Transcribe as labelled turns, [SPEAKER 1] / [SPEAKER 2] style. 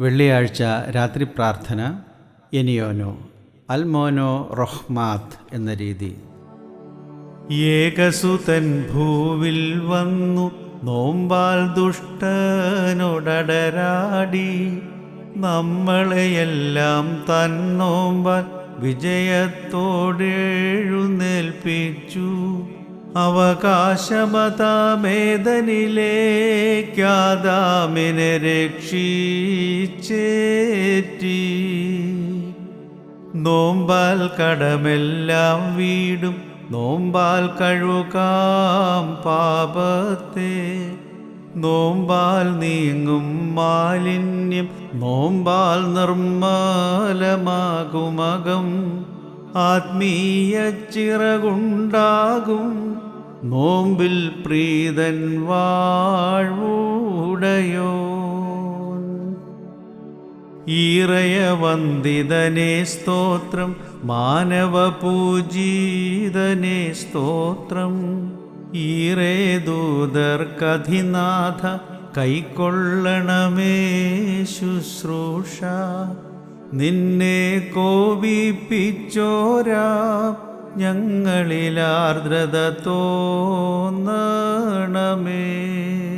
[SPEAKER 1] വെള്ളിയാഴ്ച രാത്രി പ്രാർത്ഥന എനിയോനോ അൽമോനോ റഹ്മാത് എന്ന രീതി. ഏകസുതൻ ഭൂവിൽ വന്നു നോമ്പാൽ ദുഷ്ടനോടടരാടി. നമ്മളെയെല്ലാം തൻ നോമ്പാൽ വിജയത്തോടെഴുന്നേൽപ്പിച്ചു. അവകാശമതാമേദനിലേക്കാദാമിനെ രക്ഷിച്ചേറ്റി. നോമ്പാൽ കടമെല്ലാം വീടും നോമ്പാൽ കഴുകാം പാപത്തെ. നോമ്പാൽ നീങ്ങും മാലിന്യം നോമ്പാൽ നിർമ്മലമാകുമകം. ആത്മീയ ചിറകുണ്ടാകും. നോമ്പിൽ പ്രീതൻ വാഴ്വൂടയോ ഈറയവന്ദിതനെ സ്തോത്രം മാനവപൂജീതനെ സ്തോത്രം. ഈറേദൂതർക്കധിനാഥ കൈക്കൊള്ളണമേ ശുശ്രൂഷ. നിന്നെ കോപിപ്പിച്ചോരാ ഞങ്ങളിലാർദ്രത തോന്നണമേ.